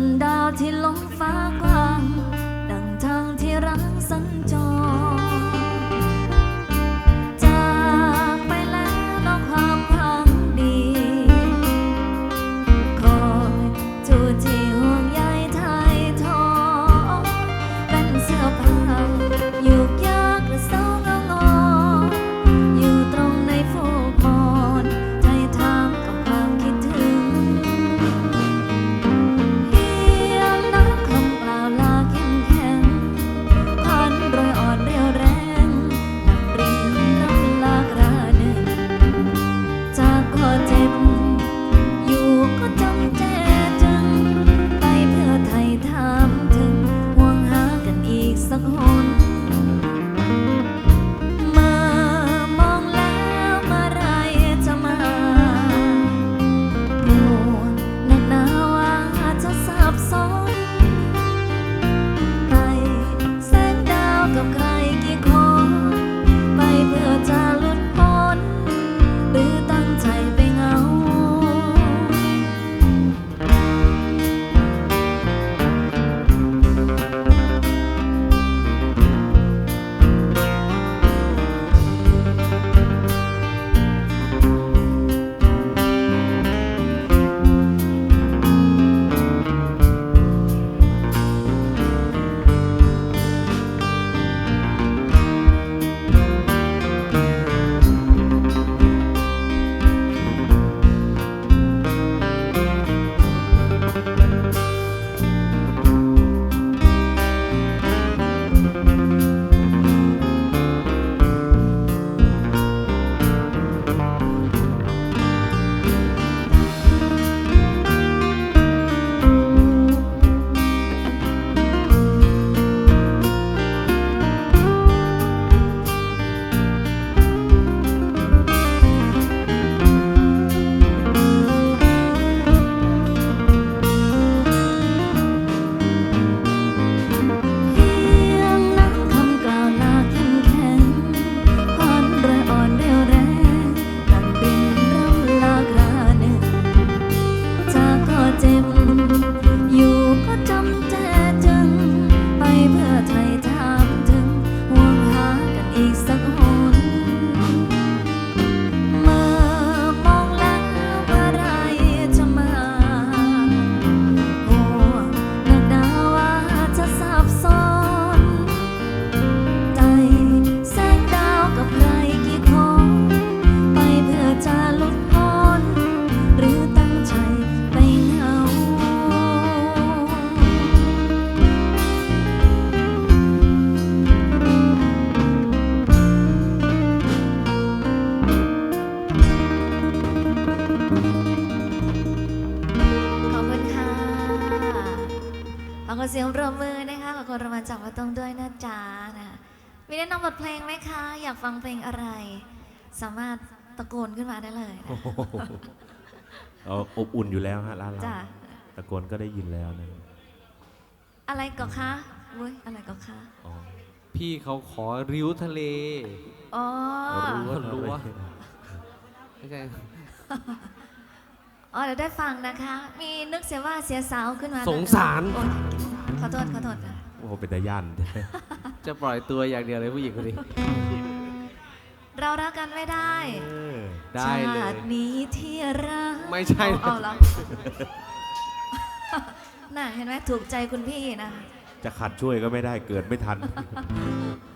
온다. เสียงปรบมือนะคะขอบคุณรางวัลจากวัดตรงด้วยนะจ๊ะนะมีแนะนำบทเพลงไหมคะ อยากฟังเพลงอะไร สามารถตะโกนขึ้นมาได้เลยนะโอ้โหเอาอบอุ่นอยู่แล้วฮะร้านเราจ้ะตะโกนก็ได้ยินแล้วนะอะไรก็คะอุ้ยอะไรก็คะอ๋อพี่เขาขอริ้วทะเล อ๋อ รู้ว่ารู้ว่า ไม่ใช่ อ๋อเดี๋ยวได้ฟังนะคะ มีนึกเสียว่าเสียสาวขึ้นมาสงสาร โอ๊ยขอโทษขอโทษค่ะโอ้โหเป็นตาย่าน จะปล่อยตัวอย่างเดียวเลยผู้หญิงคนนี้ เรารักกันไม่ได้เออได้เลชาย ตินี้ที่รักไม่ใช่ เอาเอาแล้วน่ะเห็นไหมถูกใจคุณพี่นะจะขัดช่วยก็ไม่ได้เกิดไม่ทันขอวันนี้จบกัน